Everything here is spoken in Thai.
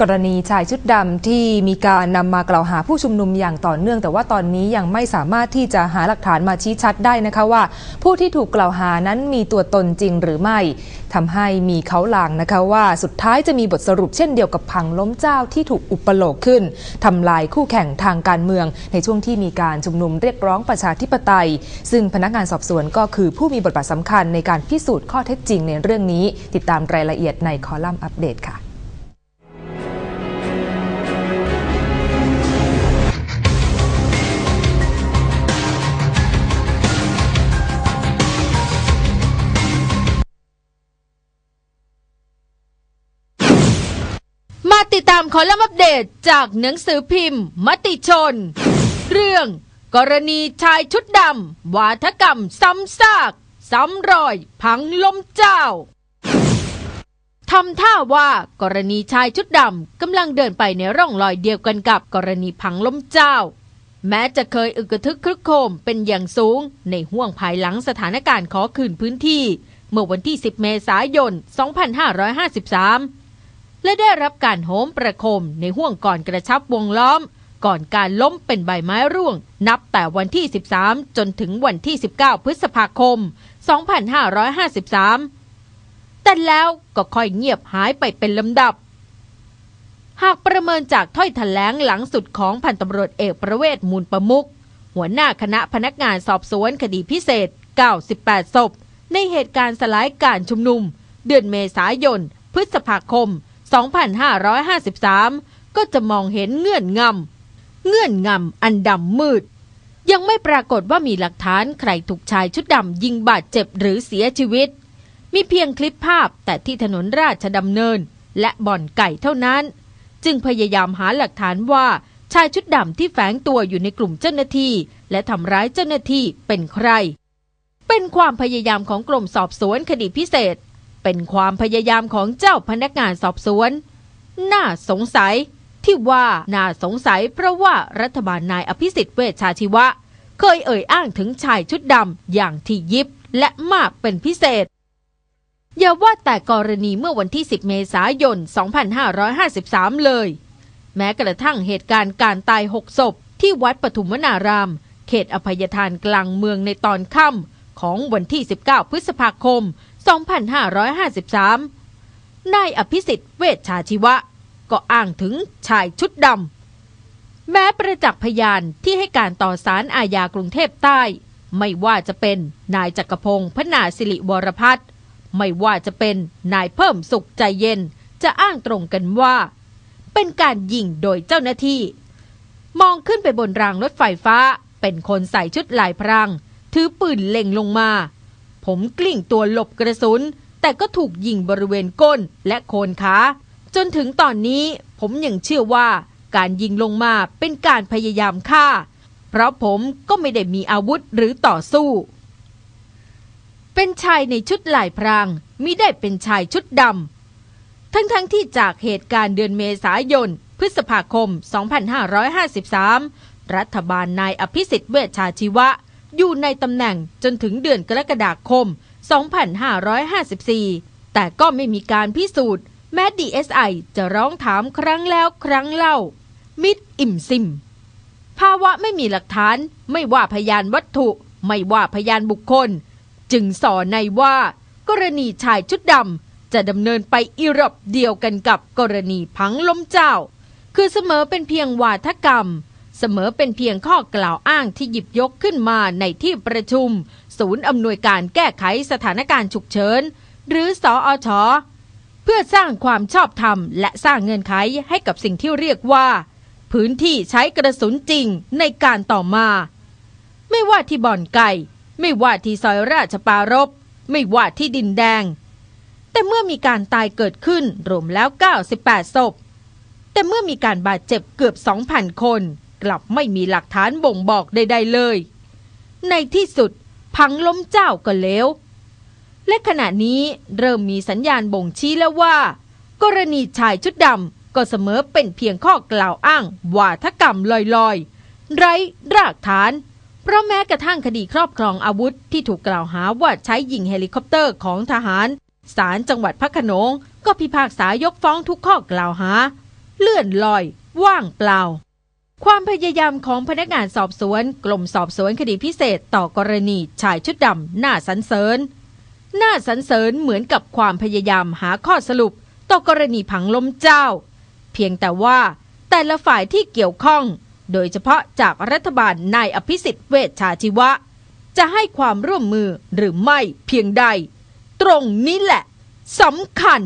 กรณีชายชุดดำที่มีการนำมากล่าวหาผู้ชุมนุมอย่างต่อเนื่อง แต่ว่าตอนนี้ยังไม่สามารถที่จะหาหลักฐานมาชี้ชัดได้นะคะว่า ผู้ที่ถูกกล่าวหานั้นมีตัวตนจริงหรือไม่ทำให้มีเขาหลางนะคะว่าสุดท้ายจะมีบทสรุปเช่นเดียวกับพังล้มเจ้าที่ถูกอุปโลกขึ้นทำลายคู่แข่งทางการเมือง ในช่วงที่มีการชุมนุมเรียกร้องประชาธิปไตย ซึ่งพนักงานสอบสวนก็คือผู้มีบทบาทสำคัญในการพิสูจน์ข้อเท็จจริงในเรื่องนี้ ติดตามรายละเอียดในคอลัมน์อัปเดตค่ะ ติดตามคอลัมน์อัปเดตจากหนังสือพิมพ์ มติชน เรื่อง กรณีชายชุดดำวาทกรรมซ้ำซาก ซ้ำรอย พังล้มเจ้าทำท่าว่ากรณีชายชุดดำกำลังเดินไปในร่องรอยเดียวกันกับกรณีพังล้มเจ้า แม้จะเคยอึกทึกครึกโคมเป็นอย่างสูง ในห่วงภายหลังสถานการณ์ขอคืนพื้นที่ เมื่อวันที่ 10 เมษายน 2553 และได้รับการโหมประโคมในห่วงก่อนกระชับวงล้อม ก่อนการล้มเป็นใบไม้ร่วง นับแต่วันที่ 13 จนถึงวันที่ 19 พฤษภาคม 2553 แต่แล้วก็ค่อยเงียบหายไปเป็นลำดับ หากประเมินจากถ้อยถแถลงหลังสุดของพันตำรวจเอกประเวศมูลประมุกหัวหน้าคณะพนักงานสอบสวนคดีพิเศษ 98 ศพ ในเหตุการณ์สลายการชุมนุม เดือนเมษายน พฤษภาคม 2553 ก็จะมองเห็นเงื่อนงำเงื่อนงำอันดำมืด ยังไม่ปรากฏว่ามีหลักฐานใครถูกชายชุดดำยิงบาดเจ็บหรือเสียชีวิต มีเพียงคลิปภาพแต่ที่ถนนราชดำเนิน และบ่อนไก่เท่านั้น จึงพยายามหาหลักฐานว่าชายชุดดำที่แฝงตัวอยู่ในกลุ่มเจ้าหน้าที่ และทำร้ายเจ้าหน้าที่เป็นใคร เป็นความพยายามของกรมสอบสวนคดีพิเศษ เป็นความพยายามของเจ้าพนักงานสอบสวน น่าสงสัยที่ว่าน่าสงสัยเพราะว่ารัฐบาลนายอภิสิทธิ์เวชชาชีวะ เคยเอ่ยอ้างถึงชายชุดดำอย่างที่ยิบและมากเป็นพิเศษ อย่าว่าแต่กรณีเมื่อวันที่ 10 เมษายน 2553 เลย แม้กระทั่งเหตุการณ์การตายหกศพ ที่วัดปฐุมวนาราม เขตอภัยทานกลางเมืองในตอนค่ำ ของวันที่ 19 พฤษภาคม 2553 นายอภิสิทธิ์เวชชาชีวะ ก็อ้างถึงชายชุดดำ แม้ประจักษ์พยานที่ให้การต่อสารอาญากรุงเทพใต้ ไม่ว่าจะเป็นนายจักรพงศ์พนาสิริวรพัฒน์ไม่ว่าจะเป็นนายเพิ่มสุขใจเย็นจะอ้างตรงกันว่า เป็นการยิงโดยเจ้าหน้าที่ มองขึ้นไปบนรางรถไฟฟ้า เป็นคนใส่ชุดลายพราง ถือปืนเล็งลงมา ผมกลิ้งตัวหลบกระสุน แต่ก็ถูกยิงบริเวณก้นและโคนขา จนถึงตอนนี้ผมยังเชื่อว่าการยิงลงมาเป็นการพยายามฆ่า เพราะผมก็ไม่ได้มีอาวุธหรือต่อสู้ เป็นชายในชุดลายพรางมิได้เป็นชายชุดดำ ทั้งๆทที่จากเหตุการณ์เดือนเมษายน พฤษภาคม 2553 รัฐบาลนายอภิสิทธิ์เวชชาชีวะ อยู่ในตำแหน่งจนถึงเดือนกรกฎาคม 2554 แต่ก็ไม่มีการพิสูจน์ แม้ DSI จะร้องถามครั้งแล้วครั้งเล่า มิดอิ่มซิม ภาวะไม่มีหลักฐาน ไม่ว่าพยานวัตถุ ไม่ว่าพยานบุคคล จึงสอในว่า กรณีชายชุดดำจะดำเนินไปอีรอบเดียวกันกับกรณีพังล้มเจ้า คือเสมอเป็นเพียงวาทกรรม เสมอเป็นเพียงข้อกล่าวอ้างที่หยิบยกขึ้นมาในที่ประชุม ศูนย์อำนวยการแก้ไขสถานการณ์ฉุกเฉิน หรือสออชอเพื่อสร้างความชอบธรรม และสร้างเงื่อนไขให้กับสิ่งที่เรียกว่า พื้นที่ใช้กระสุนจริงในการต่อมา ไม่ว่าที่บ่อนไก่ ไม่ว่าที่ซอยราชปารบไม่ว่าที่ดินแดง แต่เมื่อมีการตายเกิดขึ้นรวมแล้ว 98ศพแต่เมื่อมีการบาดเจ็บเกือบ 2,000 คน กลับไม่มีหลักฐานบ่งบอกใดๆเลย ในที่สุดพังล้มเจ้าก็เลวและขณะนี้เริ่มมีสัญญาณบ่งชี้แล้วว่า กรณีชายชุดดำก็เสมอเป็นเพียงข้อกล่าวอ้างวาทกรรมลอยๆ ไร้รากฐาน เพราะแม้กระทั่งคดีครอบครองอาวุธที่ถูกกล่าวหาว่าใช้ยิงเฮลิคอปเตอร์ของทหารศาลจังหวัดพระขนงก็พิพากษายกฟ้องทุกข้อกล่าวหา เลื่อนลอย ว่างเปล่า ความพยายามของพนักงานสอบสวน กลมสอบสวนคดีพิเศษต่อกรณีชายชุดดำหน้าสันเสริญหน้าสันเสริญเหมือนกับความพยายามหาข้อสรุป ต่อกรณีผังล้มเจ้า เพียงแต่ว่าแต่ละฝ่ายที่เกี่ยวข้อง โดยเฉพาะจากรัฐบาลนายอภิสิทธิ์เวชชาชีวะ จะให้ความร่วมมือหรือไม่เพียงใด ตรงนี้แหละสำคัญ